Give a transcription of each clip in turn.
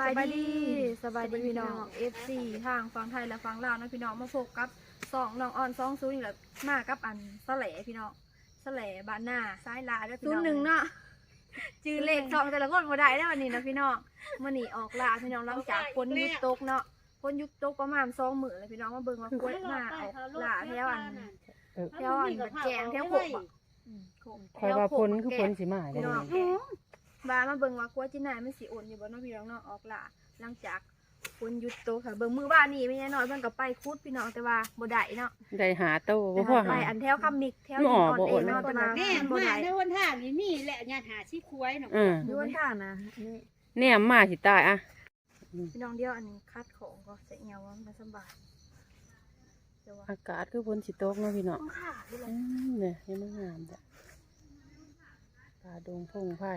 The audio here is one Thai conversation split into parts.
บายดีสบายดีพี่น้อง FC ทางฝั่งไทยและฝั่งลาวนะพี่น้องมาพบกับสองน้องออนสองศูนย์นี่แหละมากับอันสะแหลพี่น้องสะแหลบ้านหน้าซ้ายลาด้วยพี่ศูนน้องย์หนึ่งเนาะจือเลขสองแต่ละคนมาได้แล้ววันนี้นะพี่น้องมันนี่ออกลาพี่น้องหลังจากฝนหยุดตกเนาะฝนหยุดตกประมาณสองมื้อเลยพี่น้องมาเบิ่งว่าฝนมาออกลาแถวอันแถวอันบัดแจงแถวโขกบ่อืมโขกคอยว่าแถพ้นบัดคือแกพ้งนสิมาได้พี่น้อง เลยบามาเบิ่งว่ากลัวจินายมันสิอ่อนอยู่บ่เนาะพี่น้องเนาะออกล่ะหลังจากฝนหยุดตกค่ะเบิ่งมือบ้านนี่ไม่ใช่น้อยเพิ่นก็ไปคุดพี่น้องแต่ว่าบ่ได้เนาะได้หาโตบ่พอไปหา อันแถวคำมิกแถวมันออกนบ่เออ่อนงเนาะแต่ว่าแม่มันบ่มาได้ในวันท่านี่นี่แหละญาติหาชี้ควายน่ะเอออยู่บนทางนะแนมมาสิตายอะพี่น้องเดียวอันนี้คัดของก็ใส่เงียวว่ามันสบายเดี๋ยวว่าอากาศคือพ้นสิตกเนาะพี่น้องต้องขาดด้วยอืมเนี่ยยังมันงามจ้ะป่าดงพงไผ่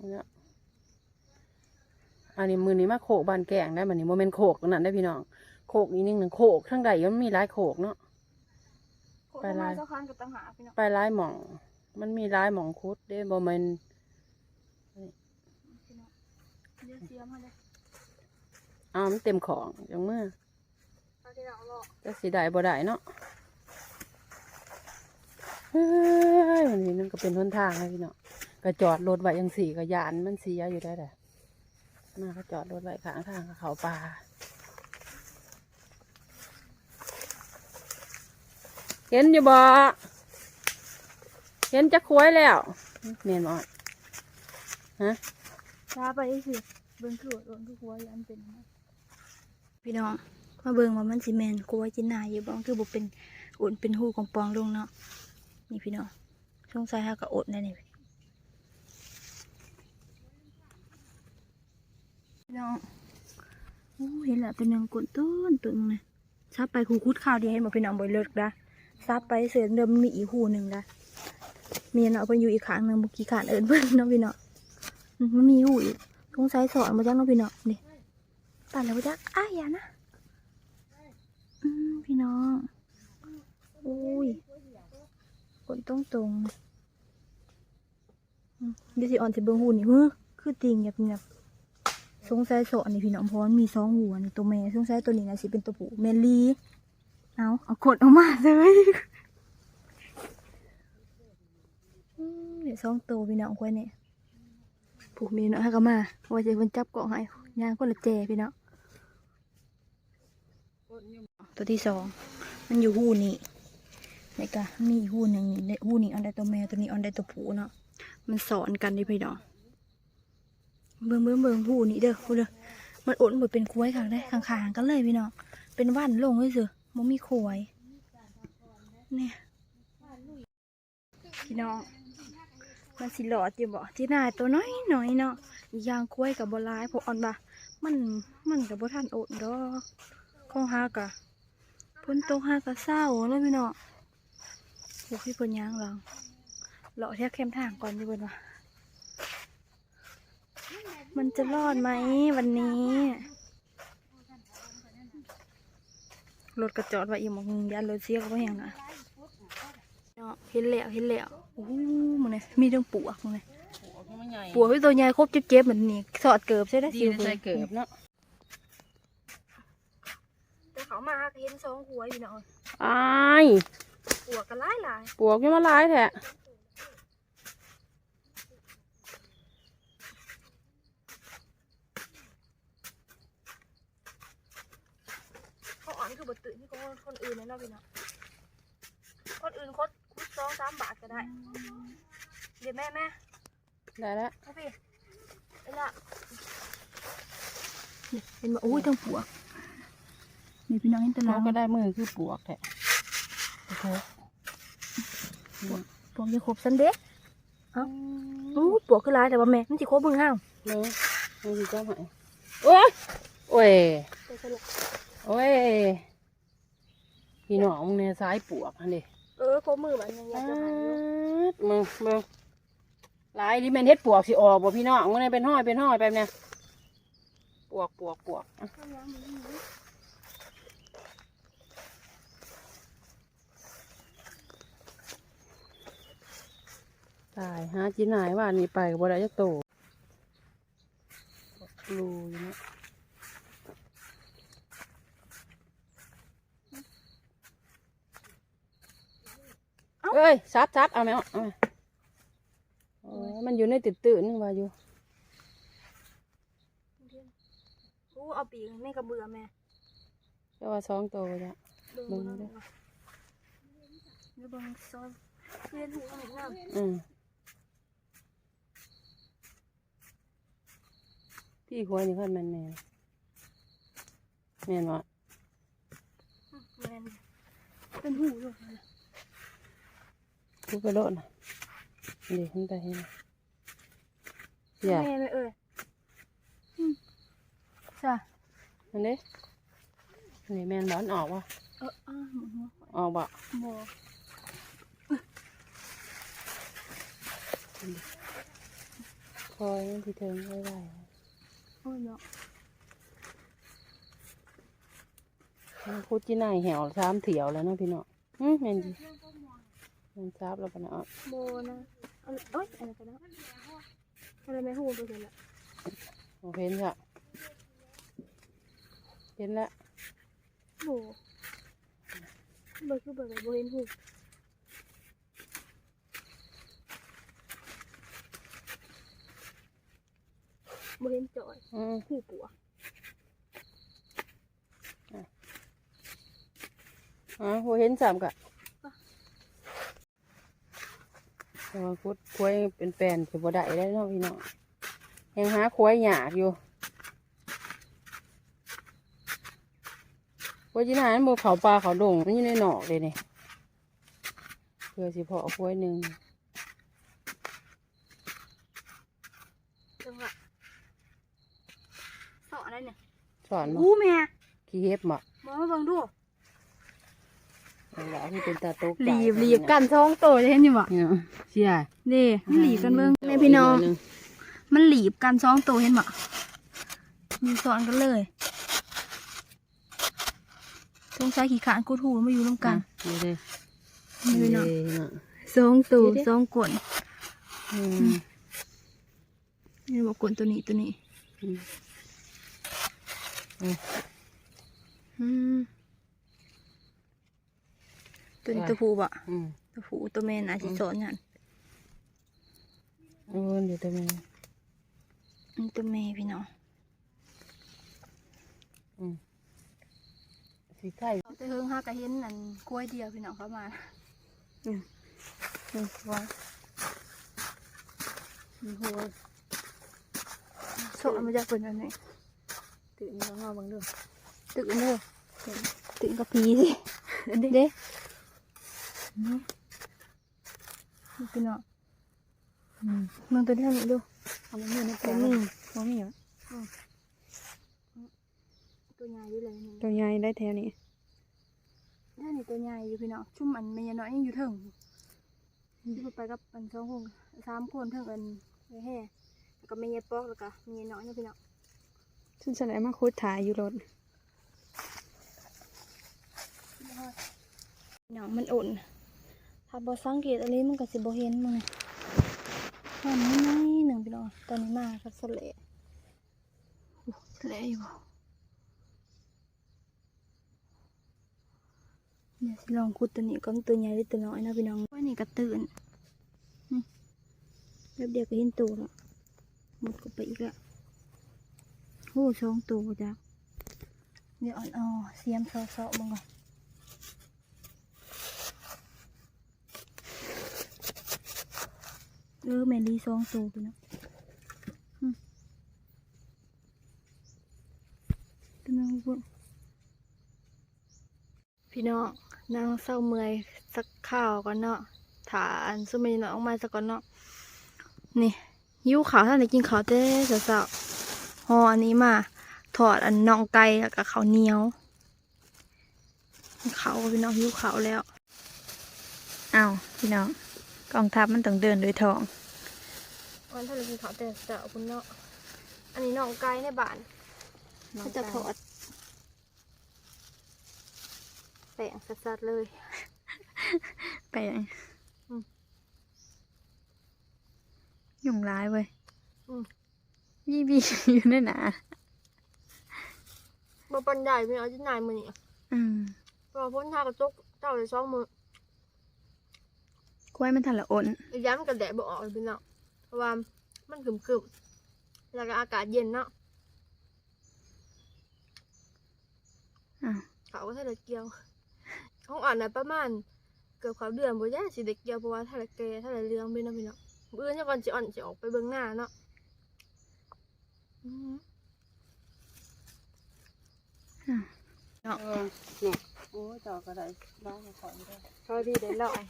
เนี่ยอันนี้มือนี้มาโขกบานแกงได้มันนี้โมเมนโขกนั่นได้พี่น้อง โขกอีกนิดหนึ่งโขกทั้งใดมันมีหลายโขกเนาะ ไปลายเจ้าคันกับตังหาพี่น้องไปร้ายหม่อง มันมีร้ายหม่องคุดเด้บ่แม่นพี่น้องเดี๋ยวเสียมาเลยอ้าวมันเต็มของอย่างเมื่อเอาที่เราเอาจะสิได้บ่ได้เนาะเฮ้ยวันนี้มันก็เป็นหนทางนะพี่เนาะ ก็จอดรถไว้ยังสี่ก็ยานมันเสียอยู่ได้แหละมาก็จอดรถไว้ข้างทางกับเขาป่าเห็นอยู่บ่เห็นจะคุ้ยแล้วเมียนบ่ฮะช้าไปสิเบิ่งคือโดนทุกหัวยันเป็นพี่น้องมาเบิ่งว่ามันสิแมนกลัวจินายอยู่บ้องคือบ่เป็นอุ่นเป็นหูของปองลงเนาะนี่พี่น้องสงสัยหาก็อดแน่นี่ พี่น้องโอ้เห็นแล้วตัวหนึงกดต้นตัวนึงนะซับไปคูคุดข้าวเดียวให้มาพี่น้องบ่เลิกนะซับไปเสือเดิมมีอีกหูหนึ่งนะมีเนาะไปอยู่อีกข้างหนึ่งเมื่อกี้ขานเอิญเพิ่นเนาะพี่น้องอืมมันมีหูอีกสงสัยสอนมาจากน้องพี่น้องนี่ตัดแล้วมาจาอ้ายอย่านะอืมพี่น้องอุ้ยกดตรงตรงเดี๋ยวสิอ่อนสิเบิ่งหูนี่เฮ้อคือติงแบบเงียบ สงสัยสอนนี่พี่น้องพราะมันมีสองหัวนี่ตัวแม่สงสัยตัวนี้นะสิเป็นตัวผู้แมลีเอาเอากดออกมาเลยเดี๋ยวสองตัวพี่น้องควายเนี่ยผูกมีเนาะให้ก็มาว่าจะมันจับเกาะให้ยางคนละเจพี่เนาะตัวที่สองมันอยู่หูนี่นี่กะมีหูหนึ่งในหูนี่อันใดตัวแม่ตัวนี้อันใดตัวผู้เนาะมันสอนกันดิพี่เนาะ เบิ่งเบิ่งเบิ่งหูนี่เด้อหูเด้อมันอดมันเป็นคุ้ยข้างได้ข้างๆกันเลยพี่เนาะเป็นว่านลงเลยเสือมันมีคุ้ยเนี่ยพี่น้องมันสิหลอดอยู่บ่ที่นายตัวน้อยหน่อยเนาะยางกล้วยกับบหลายพวกอ่อนบ่ามันมันกับบ่ทันอดดอกของฮากะพ้นตกฮากะเศร้าแล้วพี่เนาะพวกที่พิ่นย่างหลังเลาะแทบเข้มทางก่อนดิเพิ่นว่า มันจะรอดไหมวันนี้ รถกระจอดไว้อยู่หมองหนึ่งยันรถเสียก็บ่แห้งนะเนาะเห็นแล้วเห็นแล้วโอ้โหมันเนี่ยมีเรื่องปวกมันเนี่ยปัวพี่ตัวใหญ่ครบเจ็บๆเหมือนนี่สอดเกิบใช่ไหมดีใส่เกิบเนาะแต่เขามาเห็นสองหัวอยู่เนาะอายหัวกันหลายหลายปวกยังมาหลายแท้ เขาอ่อนคือ บตื่นที่คนคนอื่นนะเนาะพี่เนาะคนอื่นคดคุดสองสามบาทก็ได้ เดี๋ยวแม่แม่ได้แล้วเอาพี่เอ้ละนี่เห็นว่าอุ้ยต้องปัวนี่พี่น้องเห็นแตะเราลางก็ได้มือคือปวกแท้โอ้โหปวกจะครบสันเด็กเอ้าอู้ปวกคือหลายแต่ว่าแม่มันจะครบมึงห้าวเนาะมันสิจ้าไหมโอ้ยโอ้ยไปสรุปโอ้ย พี่น้องเนี่ยสายปวกอันนี้เออครบมือมันยังอยากจะหายอยู่มึงมึงหลายดิแม่นเฮ็ดปวกสิออกบ่พี่น้องมันเป็นห้อยเป็นห้อยไปเนี่ยปวกปวกปวกอะตายหาจีนายว่านี่ไปกับบ่ได้จักโตรูอยู่เนา เอ้ยซับซับเอาไหมเอาเอาไหมโอ้ยมันอยู่ในติดตื่นนึงว่าอยู่อู้เอาปีกแม่กระเบือแม่เจ้าว่าสองโตจ้ะเบิ่งเบิ่งเด้เด้ออเดี๋ยวเบิ่งซอยเรียนหูหน่อยนะอืมพี่ควายนี่ค่อยแม่นแม่นแม่นวะแม่นเป็นหูด้วย ทุกไปโลดนะเดี๋ยวขึ้นไปให้นะอย่าแม่ไม่เอ่ยอืมจ้ะอันนี้นี่แม่นบอนออกวะเอออ้าหมุนหัวออกบ่บ่คอยมันที่เทิงไว้ได้โอ้ยเนาะมันพูดจีน่ายแหวสามเถียวแล้วเนาะพี่เนาะอืมแม่นดิแม่นซับแล้วปะเนาะโบนะอันเอ้ยอะไรกันนะอะไรไม่หูไปเลยละโอเห็นจ้ะเห็นแล้วโบเบอร์คือเบอร์อะไรโบเห็นหูโบเห็นจอยอืมหูปัวอ๋อโหเห็นสามกะ แต่ว่าคุดควายเป็นแปลนคือบ่ได้ได้เนาะพี่เนาะยังหาควายหยากอยู่ควายจีน่ายมันบ่เขาปลาเขาดงมันอยู่ในหนอกเลยนี่เพื่อสิเพาะควายหนึ่งจังหวะสอนอะไรเนี่ยสอนมาอู้แม่ขี้เห็บมามองมาเบิ่งดู เอาละที่เป็นตาตกใจหลีบหลีบกันสองตัวจะเห็นอยู่บ่เนี่ยเสียนี่มันหลีบกันเบิ่งแม่พี่น้อง มันหลีบกันสองตัวเห็นบ่มีสอนกันเลยสงสัยขี้ขานกูถูมาอยู่ร่วมกันนี่เลยนี่พี่น้องเนาะสองตัวเดี๋ยวสองกลอืมนี่บอกกลตัวนี้ตัวนี้อืมอืม ตัวนี้ตัวผู้บ่อืมตัวผู้ตัวแม่น่าสิสอนกันโอ้ยเดี๋ยวจะมีอันตัวแม่พี่น้องอืมสีไข่เอาแต่เฮิงห้ากะเห็นนั่นกล้วยเดียวพี่น้องเข้ามาอืมนี่หัวนี่หัวโซะมันจะเป็นแบบนี้ตื่นแล้วเงาบางเรื่องตื่นเลยตื่นกับผีสิเด้ นี่นี่พี่น้องอืมมึงตัวนี้ทำอีกดูเอามาเมื่อในแปลตัวงนี้ตัวนี้เหรอตัวใหญ่อยู่เลยนี่ตัวใหญ่ได้แถวนี้นี่นี่ตัวใหญ่อยู่พี่น้องชุ่มอันไม่ยน้อยยังอยู่เถิงที่ไปกับอันสองคนสามคนเถิงอันไอ้แห่แล้วก็ไม่ยปอกแล้วก็ไม่ยน้อยเนี่ยพี่น้องฉันจะไหนมาคุดถ่ายอยู่รถพี่น้องมันอุ่น ถ้าบอสังเกตอันนี้มันก็สิบเห็นมึงมันไม่น้อยหนึ่งพี่น้องตอนนี้มาครับสะเละโอ้สะเละอยู่เดี๋ยวสิลองคุดตัวนี้ก็ตัวใหญ่หรือตัวน้อยนะพี่น้องว่านี่ก็ตื่นนี่แป๊บเดียวก็เห็นตัวแล้วหมดก็ไปอีกแล้วโอ้สองตัวจ้ะเดี๋ยวอ่อนๆเสียมซอๆมึงก่อน เออแมรี่สองโตัวพี่น้องอืมพี่น้องพวกพี่น้องนางเศร้าเมื่อยสักข้าวก่อนเนาะถาอันสมัยน้องมาสักก่อนเนาะนี่หิวขาวท่านได้กินขาวเต้สาวๆห่ออันนี้มาถอดอันน่องไก่แล้วก็ข้าวเหนียวเขาวพี่น้องหิวขาวแล้วอ้าวพี่น้อง กองทัพมันต้องเดินโดยทองวันถ้าเรากินข้าวแต่เสาคุณเนาะอันนี้น้องไก่ในบ้านเขาจะถอดแป้งสัดๆเลยแป้งยุ่งร้ายเว้ยอืมยี่บีอยู่ในหนาบ่ปันใหญ่พี่น้องที่นายมือนี่อืมเพราะว่าพ้นทางกระจกเจ้าเลยสองมือ กล้วยมันทันละอ่อนอีกย้ำกระแดดบ่ออกเลยพี่น้องเพราะว่ามันขึมๆแล้วก็อากาศเย็นเนาะอะเขาก็ถ้าได้เกี่ยวของอ่อนน่ะประมาณเกือบเขาเดือนบ่ย่าสิได้เกี่ยวเพราะว่าถ้าได้แก่ถ้าได้เลี้ยงพี่น้องพี่น้องมื้ออื่นจะก่อนสิอ่อนสิออกไปเบิ่งหน้าเนาะอืมเออเนี่ยโอ้ยจอกก็ได้บ้านของได้เขาที่ได้ลอย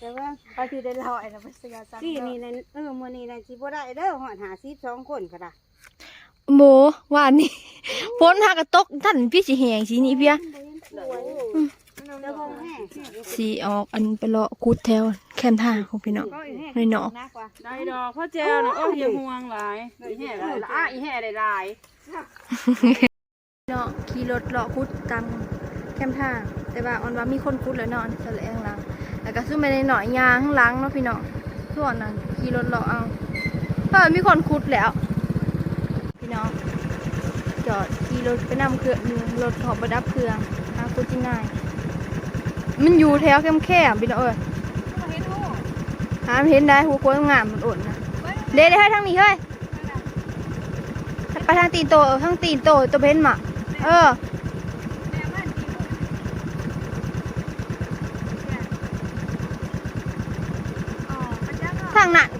แต่ว่าเขาที่ได้ลอยนะมันเสือจังที่นี่นั่นเออมื้อนี้นั่นสิบ่ได้เด้อหอดหาสิบสองคนก็ได้โมว่านี่พ้นหากระตกท่านพี่สิแหงสีนี้เพียแล้วบ่แห้งสีออกอันไปเลาะกุดแถวแคมทางของพี่น้องก็อีแห้งไม่เนาะนักว่าได้ดอกพ่อแจวนะโอ้ยอย่าห่วงหลายอีแห่หลายละอะอีแห่ได้หลายเนาะขี่รถเลาะคุดตามแคมทางแต่ว่าออนว่ามีคนคุดแล้วเนาะอันจะเลยข้างหลัง แล้วก็ซึ่งไปในหน่อยยางข้างหลังเนาะพี่น้องส่วนนั้นขี่รถเลาเอาเออมีคนคุดแล้ว พี่น้องจอดขี่รถไปนำเครื่องรถขอประดับเครื่องหาคุดที่ง่ายมันอยู่แถวแคมแคบๆพี่น้องเอ้ยหาเห็นได้หัวโค้งงามมันอดนะเด้ได้ให้ทางนี้เฮ้ยไปทางตีนโตทางตีนโตตัวเบนมาเออ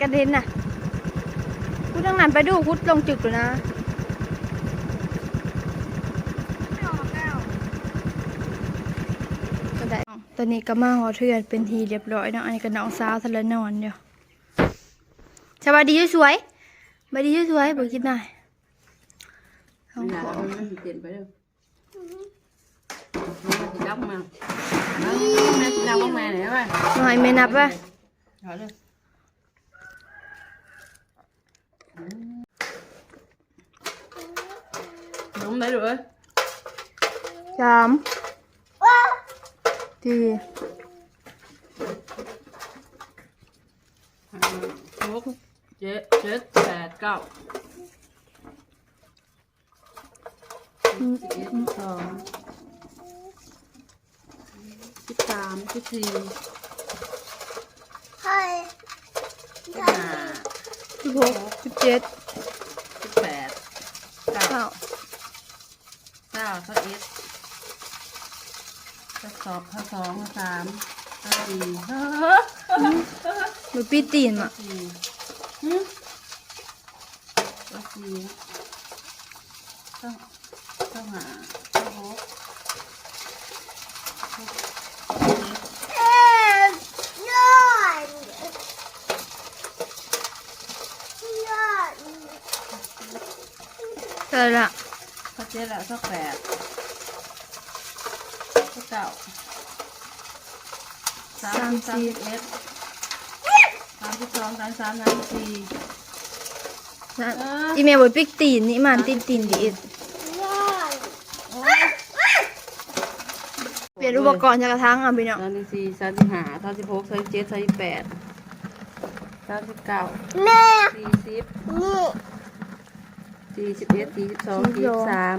ทางนั้นกันเห็นน่ะพูดทางนั้นไปดูพุดลงจุดอยู่นะก็ได้ตอนนี้ก็มาหอเทือนเป็นทีเรียบร้อยเนาะอันนี้ก็น้องสาวทะเลนอนเดียวสวัสดีสวยๆสวัสดีสวยๆบอกคิดหน่อยท้องไม่อยากขอเอามันเปลี่ยนไปเด้อมันสิจับมาเอาแม่สิจับว่าแม่ไหนวะหน่อยไม่นับว่าเอาเลยน้อ งได้หรือสามสี่หกเจ็ดเจ็ดแปดเก้าสิบเอ็ดสิบสองสิบสามสิบสี่สิบห้าสิบหกสิบเจ็ด สิบแปดเก้า เก้า เก้าสิบเอ็ดสิบสองสิบสองสิบสามสิบสี่เฮ้อมือปีตีนอะสี่หืมสิบสี่เก้าเก้าห้าเก้าหกเจ็ด เจอละข้าเจ็ดละสักแปดสักเก้าสามสิบสามสิบเอ็ดสามสิบสองสามสิบสามสามสิบสี่นะเอออีเมลบอปีกตีนนี่มันตีนตีนดีดเปลี่ยนอุปกรณ์จากกระทั่งอะพี่น้องสามสิบสี่สามสิบห้าสามสิบหกสามสิบเจ็ดสามสิบแปดสามสิบเก้าสี่สิบ สี่สิบเอ็ดสี่สิบสองสี่สิบสาม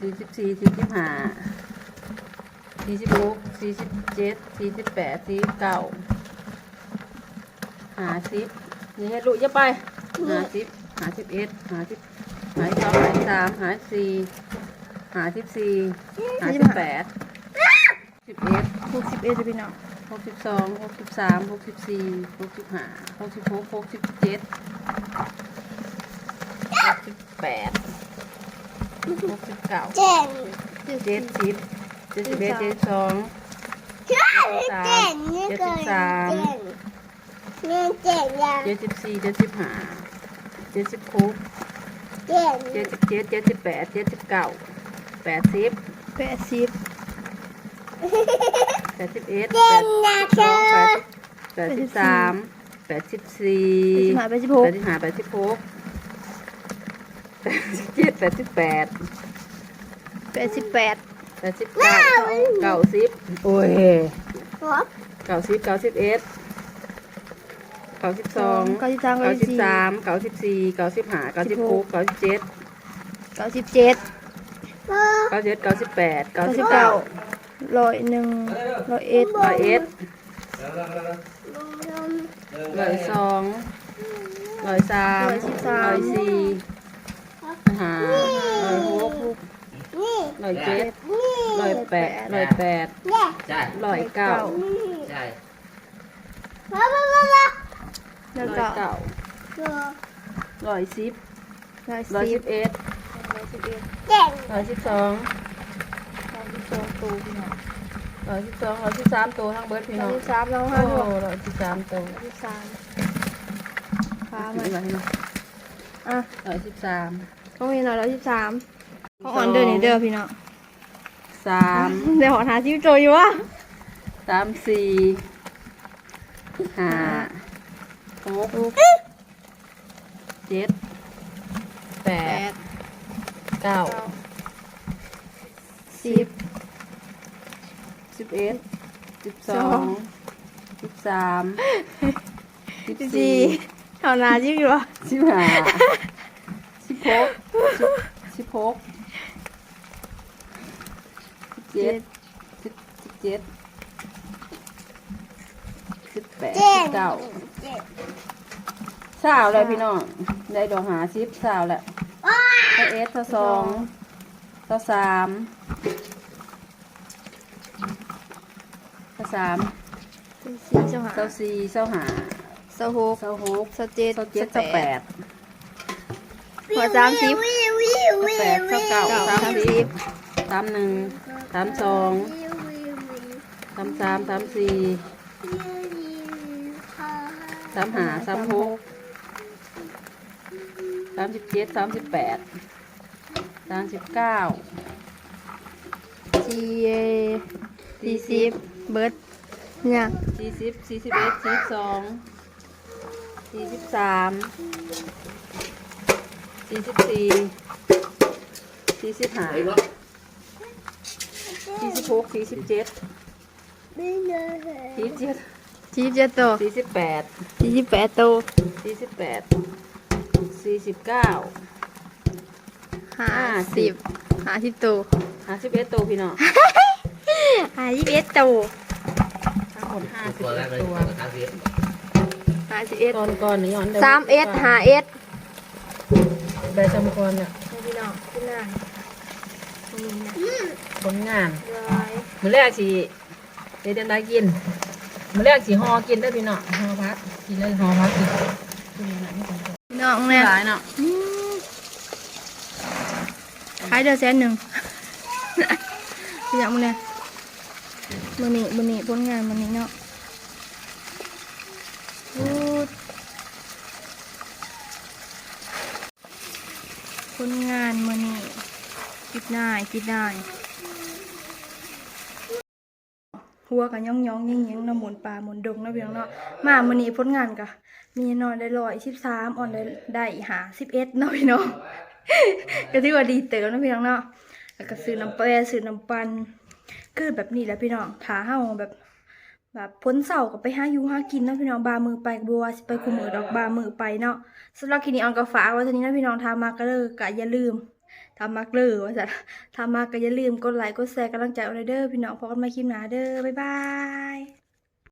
สี่สิบสี่สี่สิบห้าสี่สิบหกสี่สิบเจ็ดสี่สิบแปดสี่สิบเก้าห้าสิบนี่ให้ลูกอย่าไปห้าสิบห้าสิบเอ็ดห้าสิบห้าสิบสองห้าสิบสามห้าสิบสี่ห้าสิบสี่ห้าสิบแปดสิบเอ็ดหกสิบเอ็ดพี่น้องหกสิบสองหกสิบสามหกสิบสี่หกสิบห้าหกสิบหกหกสิบเจ็ดหกสิบ แปดหกสิบเก้าเจ็ดสิบเจ็ดสิบเจ็ดสิบเอ็ดเจ็ดสิบสองเจ็ดสิบสามเจ็ดสิบสามเจ็ดสิบสี่เจ็ดสิบห้าเจ็ดสิบหกเจ็ดสิบเจ็ดเจ็ดสิบแปดเจ็ดสิบเก้าแปดสิบแปดสิบแปดสิบเอ็ดแปดสิบสองแปดสิบสามแปดสิบสี่แปดสิบห้าแปดสิบหก เจ็ดแปดสิบแปดแปดสิบแปดแปดสิบเก้าเก้าสิบโอ้ยเก้าสิบเก้าสิบเอ็ดเก้าสิบสองเก้าสิบสามเก้าเก้าสิสิบบสี่สามเก้าสิบสี่เก้าสิบห้าเก้าสิบหกเก้าสิบเจ็ดเก้าสิบเจ็ดเก้าสิบเจ็ดเก้าสิบแปดเก้าเก้าสิสิบบเก้าเก้าร้อยหนึ่งร้อยเอ็ดร้อยเอ็ดร้อยสองร้อยสามร้อยสี่ หาร้อยหกร้อยเจ็ดร้อยแปดร้อยแปดใช่ ร้อยเก้าใช่ร้อยเก้าร้อยสิบร้อยร้อยสิบเอ็ดร้อยสิบเอ็ดร้อยสิบสองร้อยสิบสองตัวพี่น้องร้อยสิบสองร้อยสิบสามตัวทั้งเบิร์ดพี่ร้น้ออยงสิบสามน้องห้าตัวร้อยสิบสามตัวร้อยสิบสามขาร้มันอยอะสิบสาม ต้องมีหน่อยร้อยสิบสามของอ่อนเดินนี่เด้อพี่น้องสามเดี๋ยวหอหาชิวโจอยู่วะสามสี่ห้าหกเจ็ดแปแปดดเก้าเก้าสิบสิบเอ็ดสิบสสอองงสิบสามสิบสิบสี่สี่หอหาชิวอยู่วะสิบห้าสิบหกสิบสิบ หกสิบเจ็ดสิบสิบเจ็ดสิบแปดสิบเก้าสาวเลยพี่น้องได้ดอกหาสิบสาวแหละเท่าเอสเท่าสองเท่าสามเท่าสามสิบสี่เจ้าหาเท่าสี่เท่าหาเจ้าหกเท่าหกเจ้าเจ็ดเท่าเจ็ดเจ้าเท่าแปแปด ดหัวสามสิบแปดเท่าเก้าเก้าสามสามสิสิบบสามหนึ่งสามสองสามสามสามสี่สามห้าสามหกสามสิบเจ็ดสามสิบแปดสามสิบเก้าสี่สี่สิบเบิร์ดเนี่ยสี่สิบสี่สิบเอ็ดสี่สิบสองสี่สิบสาม สี่สิบสี่สี่สิบห้าสี่สิบหกสี่สิบเจ็ดสี่สิบเจ็ดสี่สิบเจ็ดตัวสี่สิบแปดสี่สิบแปดตัวสี่สิบแปดสี่สิบเก้าห้าสิบห้าสิบตัวห้าสิบเอ็ดตัวพี่น้องห้าสิบเอ็ดตัวทั้งหมดห้าสิบตัวแรเอ็กดเลยตัวตัวคาเฟ่ห้าสิบเอ็ดก่อนก่อนนี่ย้อนสามเอ็ดห้าเอ็ด ได้จำก่อนเนี่ยพี่น้องพี่นายนี่นะผลงาน ร้อยมื้อแรกสิเดี๋ยวได้กิน มื้อแรกสิห่อกินได้อพี่น้องห่อพักกินเลยห่อพักกินกินอะไรไม่ต้องพี่น้องเนี่ยหลายเนาะอืมขายเดือนแสนหนึ่งพี่น้องมึงเนี่ยมือนี้มือนี้ผลงานมือนี้เนาะพูด ผลงานมือนี้คิดได้คิดได้หัวกันย่องย่องยิงยิงๆเนาะหมุนป่าหมุนดงเนาะพี่น้องเนาะมามื้อนี้ผลงานกะมีนอนได้ร้อยสิบสามอ่อนได้ได้หาสิบเอ็ดเนาะพี่น้องก็ถือว่าดีเติมเนาะพี่น้องเนาะแล้วก็ซื้อน้ำแปรซื้อน้ำปันคือแบบนี้แหละพี่น้องถ้าเฮาแบบ แบบพ้นเสาร์ก็ไปหาอยู่หากินเนาะพี่น้องบามือไปบัวาสิไปคุมมือดอกบามือไปเนาะสำหรับคลิปนี้ออนก็ฝากไว้เท่านี้นะพี่น้องทามาก็เลยกะอย่าลืมทามักเลยว่าจะทามาก็อย่าลืมกดไลค์กดแชร์กำลังใจเอาเลยเด้อพี่น้องพบกันใหม่คลิปหน้าเด้อบ๊ายบาย